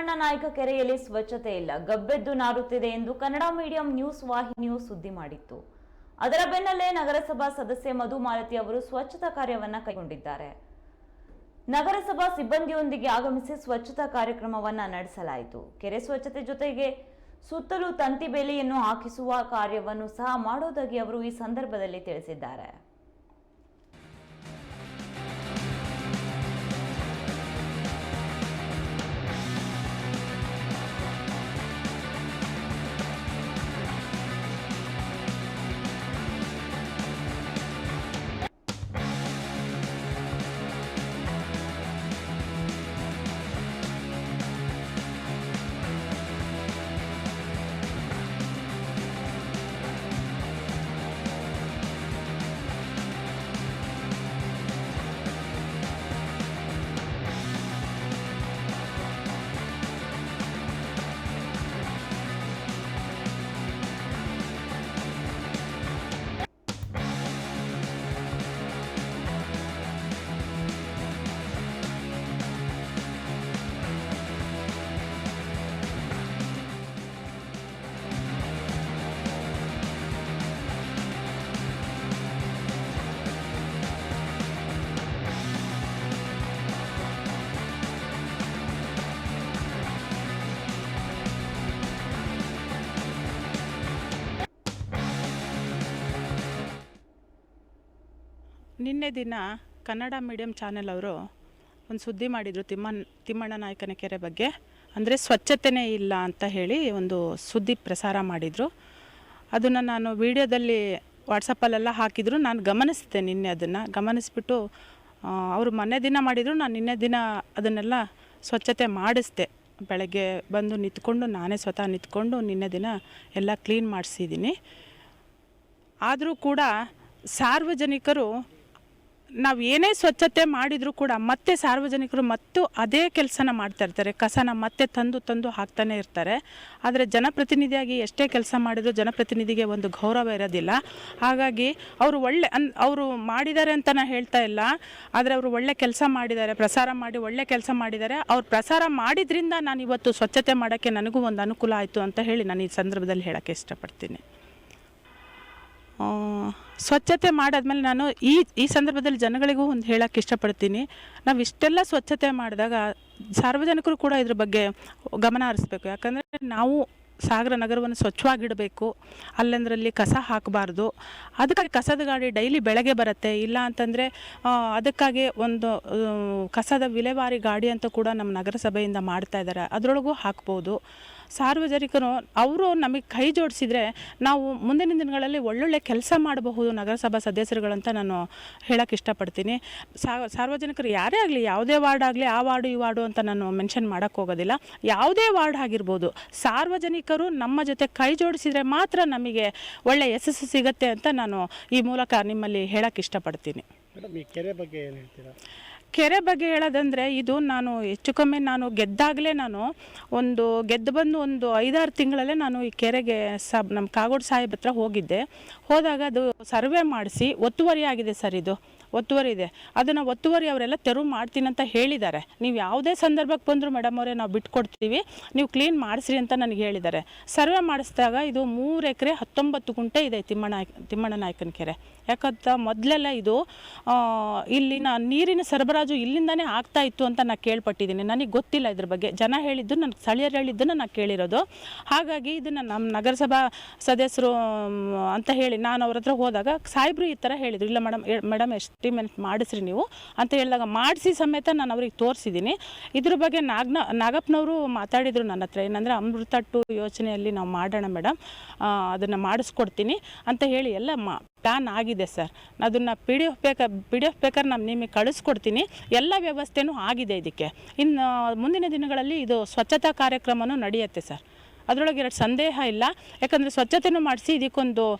ತಿಮ್ಮಣ್ಣ ನಾಯಕ ಕೆರೆಯಲ್ಲಿ ಸ್ವಚ್ಛತೆ ಇಲ್ಲ, ಗಬ್ಬೆದ್ದು ನಾರುತ್ತಿದೆ ಎಂದು ಕನ್ನಡ ಮೀಡಿಯಂ ನ್ಯೂಸ್ ವಾಹಿನಿಯು ಸುದ್ದಿ ಮಾಡಿತ್ತು. ಅದರ ಬೆನ್ನಲ್ಲೇ ನಗರಸಭಾ ಸದಸ್ಯೆ ಮಧು ಮಾಲತಿ ಅವರು ಸ್ವಚ್ಛತಾ ಕಾರ್ಯವನ್ನ ಕೈಗೊಂಡಿದ್ದಾರೆ. ನಗರಸಭಾ ಸಿಬ್ಬಂದಿಯೊಂದಿಗೆ ಆಗಮಿಸಿ ಸ್ವಚ್ಛತಾ ಕಾರ್ಯಕ್ರಮವನ್ನ ನಡೆಸಲಾಯಿತು. ಕೆರೆ ಸ್ವಚ್ಛತೆ ಜೊತೆಗೆ ಸುತ್ತಲೂ ತಂತಿ ಬೇಲಿಯನ್ನು ಹಾಕಿಸುವ ಕಾರ್ಯವನ್ನು ಸಹ ಮಾಡೋದಾಗಿ ಅವರು ಈ ಸಂದರ್ಭದಲ್ಲಿ ತಿಳಿಸಿದ್ದಾರೆ. ನಿನ್ನೆ ದಿನ ಕನ್ನಡ ಮೀಡಿಯಂ ಚಾನೆಲ್ ಅವರು ಒಂದು ಸುದ್ದಿ ಮಾಡಿದರು ತಿಮ್ಮನ್, ತಿಮ್ಮಣ್ಣ ನಾಯಕನ ಕೆರೆ ಬಗ್ಗೆ. ಅಂದರೆ ಸ್ವಚ್ಛತೆನೇ ಇಲ್ಲ ಅಂತ ಹೇಳಿ ಒಂದು ಸುದ್ದಿ ಪ್ರಸಾರ ಮಾಡಿದರು. ಅದನ್ನು ನಾನು ವಿಡಿಯೋದಲ್ಲಿ ವಾಟ್ಸಪ್ಪಲ್ಲೆಲ್ಲ ಹಾಕಿದ್ರು. ನಾನು ಗಮನಿಸಿದೆ ನಿನ್ನೆ ಅದನ್ನು. ಗಮನಿಸ್ಬಿಟ್ಟು ಅವರು ಮೊನ್ನೆ ದಿನ ಮಾಡಿದರು. ನಾನು ನಿನ್ನೆ ದಿನ ಅದನ್ನೆಲ್ಲ ಸ್ವಚ್ಛತೆ ಮಾಡಿಸ್ದೆ ಬೆಳಗ್ಗೆ ಬಂದು ನಿಂತ್ಕೊಂಡು, ನಾನೇ ಸ್ವತಃ ನಿಂತ್ಕೊಂಡು ನಿನ್ನೆ ದಿನ ಎಲ್ಲ ಕ್ಲೀನ್ ಮಾಡಿಸಿದ್ದೀನಿ. ಆದರೂ ಕೂಡ ಸಾರ್ವಜನಿಕರು ನಾವು ಏನೇ ಸ್ವಚ್ಛತೆ ಮಾಡಿದರೂ ಕೂಡ ಮತ್ತೆ ಸಾರ್ವಜನಿಕರು ಮತ್ತು ಅದೇ ಕೆಲಸನ ಮಾಡ್ತಾ ಇರ್ತಾರೆ. ಕಸನ ಮತ್ತೆ ತಂದು ತಂದು ಹಾಕ್ತಾನೆ ಇರ್ತಾರೆ. ಆದರೆ ಜನಪ್ರತಿನಿಧಿಯಾಗಿ ಎಷ್ಟೇ ಕೆಲಸ ಮಾಡಿದರೂ ಜನಪ್ರತಿನಿಧಿಗೆ ಒಂದು ಗೌರವ ಇರೋದಿಲ್ಲ. ಹಾಗಾಗಿ ಅವರು ಒಳ್ಳೆ ಅನ್ ಅವರು ಮಾಡಿದ್ದಾರೆ ಅಂತ ನಾನು ಹೇಳ್ತಾ ಇಲ್ಲ. ಆದರೆ ಅವರು ಒಳ್ಳೆ ಕೆಲಸ ಮಾಡಿದ್ದಾರೆ, ಪ್ರಸಾರ ಮಾಡಿ ಒಳ್ಳೆ ಕೆಲಸ ಮಾಡಿದ್ದಾರೆ. ಅವ್ರು ಪ್ರಸಾರ ಮಾಡಿದ್ರಿಂದ ನಾನು ಇವತ್ತು ಸ್ವಚ್ಛತೆ ಮಾಡೋಕ್ಕೆ ನನಗೂ ಒಂದು ಅನುಕೂಲ ಆಯಿತು ಅಂತ ಹೇಳಿ ನಾನು ಈ ಸಂದರ್ಭದಲ್ಲಿ ಹೇಳೋಕ್ಕೆ ಇಷ್ಟಪಡ್ತೀನಿ. ಸ್ವಚ್ಛತೆ ಮಾಡಾದ್ಮೇಲೆ ನಾನು ಈ ಈ ಸಂದರ್ಭದಲ್ಲಿ ಜನಗಳಿಗೂ ಒಂದು ಹೇಳಕ್ಕೆ ಇಷ್ಟಪಡ್ತೀನಿ. ನಾವು ಇಷ್ಟೆಲ್ಲ ಸ್ವಚ್ಛತೆ ಮಾಡಿದಾಗ ಸಾರ್ವಜನಿಕರು ಕೂಡ ಇದ್ರ ಬಗ್ಗೆ ಗಮನ ಹರಿಸ್ಬೇಕು. ಯಾಕಂದರೆ ನಾವು ಸಾಗರ ನಗರವನ್ನು ಸ್ವಚ್ಛವಾಗಿಡಬೇಕು. ಅಲ್ಲಂದ್ರಲ್ಲಿ ಕಸ ಹಾಕಬಾರ್ದು. ಅದಕ್ಕಾಗಿ ಕಸದ ಗಾಡಿ ಡೈಲಿ ಬೆಳಗ್ಗೆ ಬರುತ್ತೆ. ಇಲ್ಲ ಅಂತಂದರೆ ಅದಕ್ಕಾಗಿ ಒಂದು ಕಸದ ವಿಲೇವಾರಿ ಗಾಡಿ ಅಂತ ಕೂಡ ನಮ್ಮ ನಗರಸಭೆಯಿಂದ ಮಾಡ್ತಾ ಇದ್ದಾರೆ ಅದರೊಳಗೂ ಹಾಕ್ಬೋದು. ಸಾರ್ವಜನಿಕರು ಅವರು ನಮಗೆ ಕೈ ಜೋಡಿಸಿದ್ರೆ ನಾವು ಮುಂದಿನ ದಿನಗಳಲ್ಲಿ ಒಳ್ಳೊಳ್ಳೆ ಕೆಲಸ ಮಾಡಬಹುದು ನಗರಸಭಾ ಸದಸ್ಯರುಗಳಂತ ನಾನು ಹೇಳಕ್ಕೆ ಇಷ್ಟಪಡ್ತೀನಿ. ಸಾರ್ವಜನಿಕರು ಯಾರೇ ಆಗಲಿ, ಯಾವುದೇ ವಾರ್ಡ್ ಆಗಲಿ, ಆ ವಾರ್ಡು, ಈ ವಾರ್ಡು ಅಂತ ನಾನು ಮೆನ್ಷನ್ ಮಾಡೋಕ್ಕೆ ಹೋಗೋದಿಲ್ಲ. ಯಾವುದೇ ವಾರ್ಡ್ ಆಗಿರ್ಬೋದು, ಸಾರ್ವಜನಿಕರು ನಮ್ಮ ಜೊತೆ ಕೈ ಜೋಡಿಸಿದರೆ ಮಾತ್ರ ನಮಗೆ ಒಳ್ಳೆ ಯಶಸ್ಸು ಸಿಗುತ್ತೆ ಅಂತ ನಾನು ಈ ಮೂಲಕ ನಿಮ್ಮಲ್ಲಿ ಹೇಳಕ್ಕೆ ಇಷ್ಟಪಡ್ತೀನಿ. ಮೇಡಮ್, ಈ ಕೆರೆ ಬಗ್ಗೆ ಏನು ಹೇಳ್ತೀರಾ? ಕೆರೆ ಬಗ್ಗೆ ಹೇಳೋದಂದರೆ, ಇದು ನಾನು ಹೆಚ್ಚು ಕಮ್ಮಿ ನಾನು ಗೆದ್ದಾಗಲೇ ನಾನು ಒಂದು ಗೆದ್ದು ಬಂದು ಒಂದು ಐದಾರು ತಿಂಗಳಲ್ಲೇ ನಾನು ಈ ಕೆರೆಗೆ ಸಬ್ ನಮ್ಮ ಕಾಗೋಡು ಸಾಹೇಬ್ ಹತ್ರ ಹೋಗಿದ್ದೆ. ಹೋದಾಗ ಅದು ಸರ್ವೆ ಮಾಡಿಸಿ ಒತ್ತುವರಿ ಆಗಿದೆ ಸರ್ ಇದು. ಒತ್ತುವರಿ ಇದೆ. ಅದನ್ನು ಒತ್ತುವರಿ ಅವರೆಲ್ಲ ತೆರವು ಮಾಡ್ತೀನಿ ಅಂತ ಹೇಳಿದ್ದಾರೆ. ನೀವು ಯಾವುದೇ ಸಂದರ್ಭಕ್ಕೆ ಬಂದರೂ ಮೇಡಮ್ ಅವರೇ, ನಾವು ಬಿಟ್ಕೊಡ್ತೀವಿ. ನೀವು ಕ್ಲೀನ್ ಮಾಡಿಸ್ರಿ ಅಂತ ನನಗೆ ಹೇಳಿದ್ದಾರೆ. ಸರ್ವೆ ಮಾಡಿಸಿದಾಗ ಇದು ಮೂರು ಎಕರೆ ಹತ್ತೊಂಬತ್ತು ಗುಂಟೆ ಇದೆ ತಿಮ್ಮಣ್ಣ ತಿಮ್ಮಣ್ಣ ನಾಯಕನ ಕೆರೆ. ಯಾಕಂತ ಮೊದಲೆಲ್ಲ ಇದು ಇಲ್ಲಿನ ನೀರಿನ ಸರಬರಾಜು ಇಲ್ಲಿಂದಾನೇ ಆಗ್ತಾ ಇತ್ತು ಅಂತ ನಾನು ಕೇಳ್ಪಟ್ಟಿದ್ದೀನಿ. ನನಗೆ ಗೊತ್ತಿಲ್ಲ ಇದ್ರ ಬಗ್ಗೆ. ಜನ ಹೇಳಿದ್ದು ನನ್ನ ಸ್ಥಳೀಯರು ಹೇಳಿದ್ದನ್ನು ನಾನು ಕೇಳಿರೋದು. ಹಾಗಾಗಿ ಇದನ್ನು ನಮ್ಮ ನಗರಸಭಾ ಸದಸ್ಯರು ಅಂತ ಹೇಳಿ ನಾನು ಅವ್ರ ಹತ್ರ ಹೋದಾಗ ಸಾಹೇಬ್ರು ಈ ಥರ ಹೇಳಿದರು. ಇಲ್ಲ ಮೇಡಮ್ ಮೇಡಮ್ ಎಸ್ಟಿಮೇಟ್ ಮಾಡಿಸ್ರಿ ನೀವು ಅಂತ ಹೇಳಿದಾಗ ಮಾಡಿಸಿ ಸಮೇತ ನಾನು ಅವ್ರಿಗೆ ತೋರಿಸಿದ್ದೀನಿ. ಇದ್ರ ಬಗ್ಗೆ ನಾಗ್ನ, ನಾಗಪ್ಪನವರು ಮಾತಾಡಿದರು ನನ್ನ ಹತ್ರ, ಏನಂದರೆ ಅಮೃತ ಟು ಯೋಜನೆಯಲ್ಲಿ ನಾವು ಮಾಡೋಣ ಮೇಡಮ್ ಅದನ್ನು ಮಾಡಿಸ್ಕೊಡ್ತೀನಿ ಅಂತ ಹೇಳಿ ಎಲ್ಲ ಮಾ ಪ್ಲಾನ್ ಆಗಿದೆ ಸರ್. ಅದನ್ನು ಪಿ ಡಿ ಎಫ್ ಬೇಕಾ ಪಿ ಡಿ ಎಫ್ ಬೇಕಾದ್ರೆ ನಾನು ನಿಮಗೆ ಕಳಿಸ್ಕೊಡ್ತೀನಿ. ಎಲ್ಲ ವ್ಯವಸ್ಥೆನೂ ಆಗಿದೆ ಇದಕ್ಕೆ. ಇನ್ನು ಮುಂದಿನ ದಿನಗಳಲ್ಲಿ ಇದು ಸ್ವಚ್ಛತಾ ಕಾರ್ಯಕ್ರಮನೂ ನಡೆಯುತ್ತೆ ಸರ್. ಅದರೊಳಗೆ ಎರಡು ಸಂದೇಹ ಇಲ್ಲ. ಯಾಕಂದರೆ ಸ್ವಚ್ಛತೆಯೂ ಮಾಡಿಸಿ ಇದಕ್ಕೊಂದು